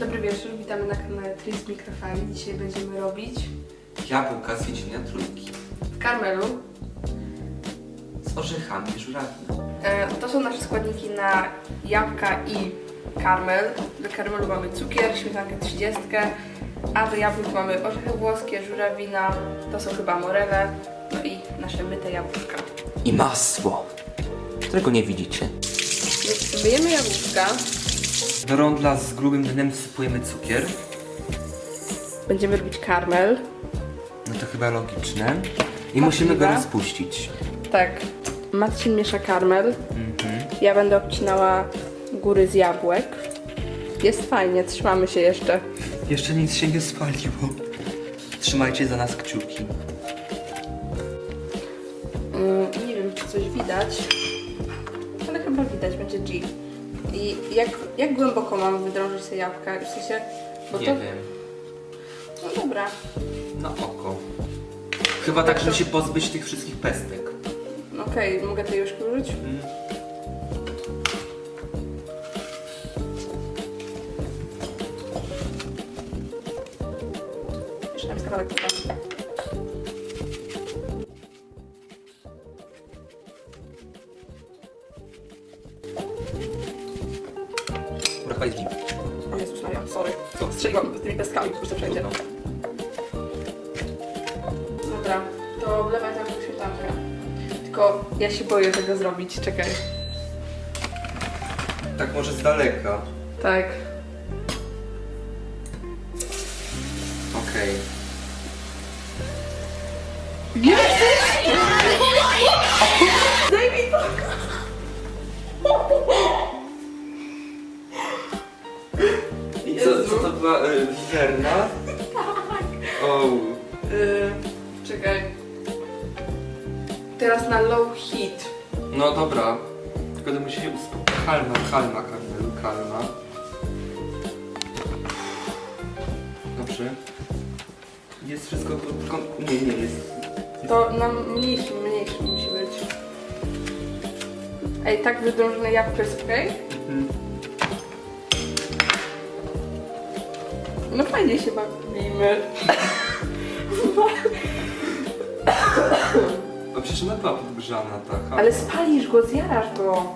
Dobry wieczór, witamy na kanale Tris Mikrofali. Dzisiaj będziemy robić Jabłka z Wiedźmina Trójki. w karmelu. Z orzechami i żurawiną. E, to są nasze składniki na jabłka i karmel. Do karmelu mamy cukier, śmietankę 30, a do jabłek mamy orzechy włoskie, żurawina, to są chyba morele, no i nasze myte jabłuszka. I masło, którego nie widzicie. Więc myjemy jabłuszka, Do rondla z grubym dnem wsypujemy cukier. będziemy robić karmel. No to chyba logiczne. I musimy go rozpuścić. Tak, Marcin miesza karmel, Mhm. ja będę obcinała góry z jabłek. Jest fajnie, trzymamy się jeszcze. Jeszcze nic się nie spaliło. Trzymajcie za nas kciuki. Mm, nie wiem, czy coś widać, ale chyba widać, będzie G. I jak, jak głęboko mam wydrążyć te jabłka? W sensie, bo nie to... wiem. No dobra. Na oko. Chyba tak, żeby się pozbyć tych wszystkich pestek. No Okej, mogę to już użyć? Mm. Jeszcze tam kawałek chyba. Drzwi. O Jezus Maria, sorry. To strzeliłam z tymi pestkami, po prostu wszędzie. Dobra, to wlewaj tam śmietankę. Tylko ja się boję tego zrobić, czekaj. Tak może z daleka. Tak. Okej. Daj była y, wiwerna? O, Yy, czekaj. Teraz na low heat. no dobra. Tylko to musi się uspokoić. Kalma, kalma, Karmelu, kalma. Dobrze. Jest wszystko pod kon- Nie, nie, jest. jest. To na mniejszym, mniejszym musi być. Ej, tak wydrążone jabłko jest okej? Mhm. No fajnie się bawimy. A przecież ona była podgrzana ta ha. Ale spalisz go, zjarasz go.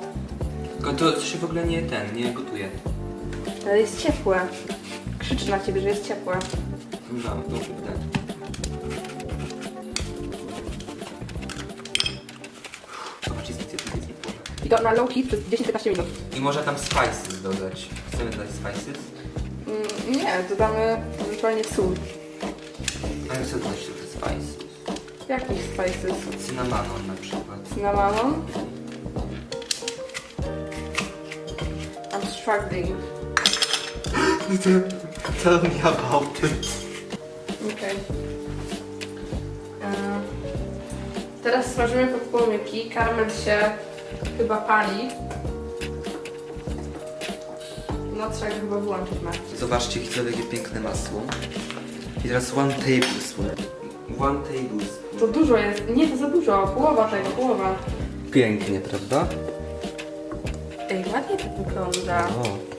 Tylko to się w ogóle nie ten, nie gotuje. Ale jest ciepłe. Krzyczy na ciebie, że jest ciepłe. No, widać. Zobacz, jest nic, jest nic, jest nic. I to na low heat przez 10-15 minut. I może tam spices dodać. Chcemy dodać spices? Mm, nie, dodamy ewentualnie sól. A ja chcę dodać trochę spices. Jakich spices? Cynamonon na przykład. Cynamonon. I'm struggling. Tell me about it. Okej. E, Teraz smażymy podpłomyki. Karmel się chyba pali. No trzeba chyba wyłączyć, Marcin. Zobaczcie, widzowie, jakie piękne masło. I teraz one tablespoon. One tablespoon. To dużo jest. Nie, to za dużo. Połowa tego, połowa. Pięknie, prawda? Ej, ładnie to wygląda. O.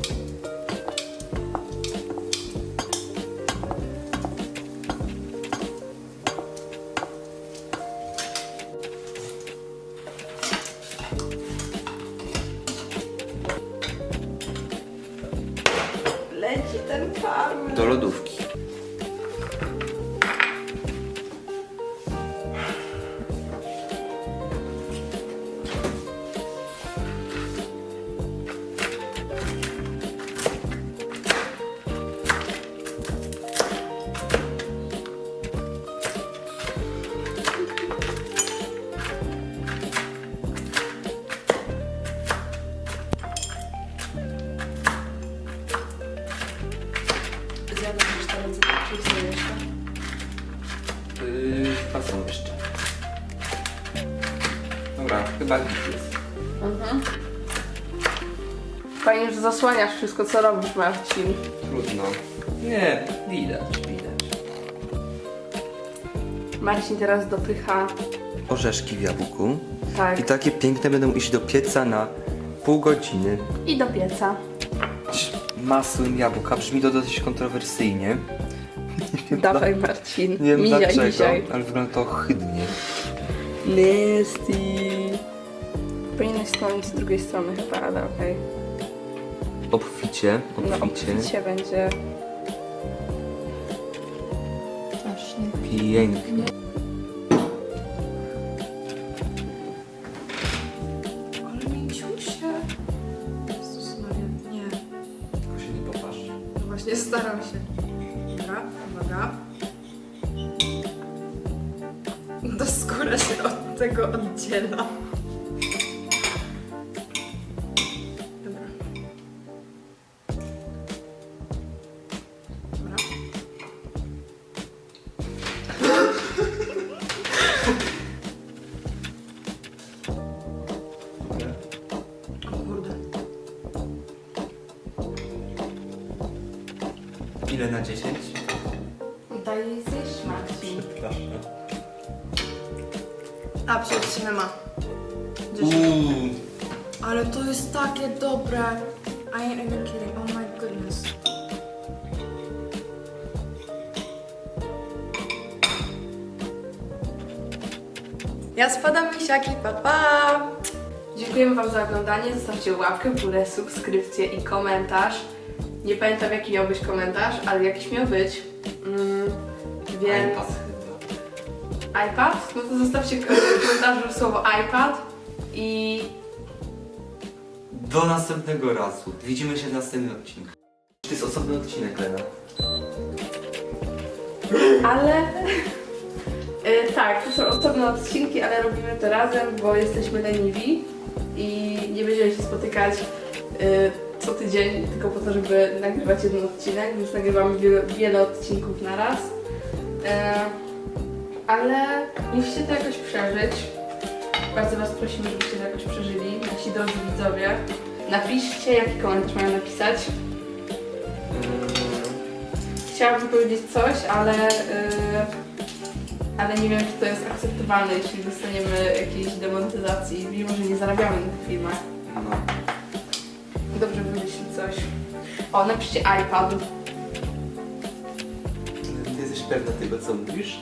karmel. Czy co jeszcze? Yy, chyba są jeszcze. Dobra, chyba git jest. Mhm. Fajnie, że zasłaniasz wszystko, co robisz, Marcin. Trudno. Nie, widać, widać. Marcin teraz dopycha. Orzeszki w jabłku. Tak. I takie piękne będą iść do pieca na pół godziny. I do pieca. masłem jabłka. Brzmi to dosyć kontrowersyjnie. Dawaj Marcin, Nie wiem mijaj dlaczego, dzisiaj. ale wygląda to ohydnie. Nasty. Powinieneś stanąć z drugiej strony chyba, ale okej. Obficie, No, obficie. obficie będzie. Pięknie. Ale mięciusie. Jezus Maria, nie. Tylko się nie popatrz. No właśnie staram się. Tego oddziela. Dobra. Dobra. O kurde. Ile na 10? Daj zjeść Marcin. Przepraszam. A, przecież ma. Dziesięć. Uuu. Ale to jest takie dobre. I ain't even kidding. Oh my goodness. Ja spadam misiaki, pa pa! Dziękujemy Wam za oglądanie. Zostawcie łapkę w górę, subskrypcję i komentarz. Nie pamiętam jaki miał być komentarz, ale jakiś miał być. Mm, więc... iPad? No to zostawcie w komentarzu słowo iPad i Do następnego razu. Widzimy się w następnym odcinku. To jest osobny odcinek, Lena. Ale. Y, tak, to są osobne odcinki, ale robimy to razem, bo jesteśmy leniwi i nie będziemy się spotykać y, co tydzień, tylko po to, żeby nagrywać jeden odcinek, więc nagrywamy wiele, wiele odcinków na raz. Y, ale musicie to jakoś przeżyć. Bardzo Was prosimy, żebyście to jakoś przeżyli, nasi drodzy widzowie. Napiszcie, jaki komentarz mają napisać. Chciałabym powiedzieć coś, ale, yy, ale nie wiem, czy to jest akceptowalne, jeśli dostaniemy jakiejś demonetyzacji, mimo że nie zarabiamy na tych filmach. No. Dobrze wymyślić coś. O, napiszcie iPad. Ty jesteś pewna tego, co mówisz?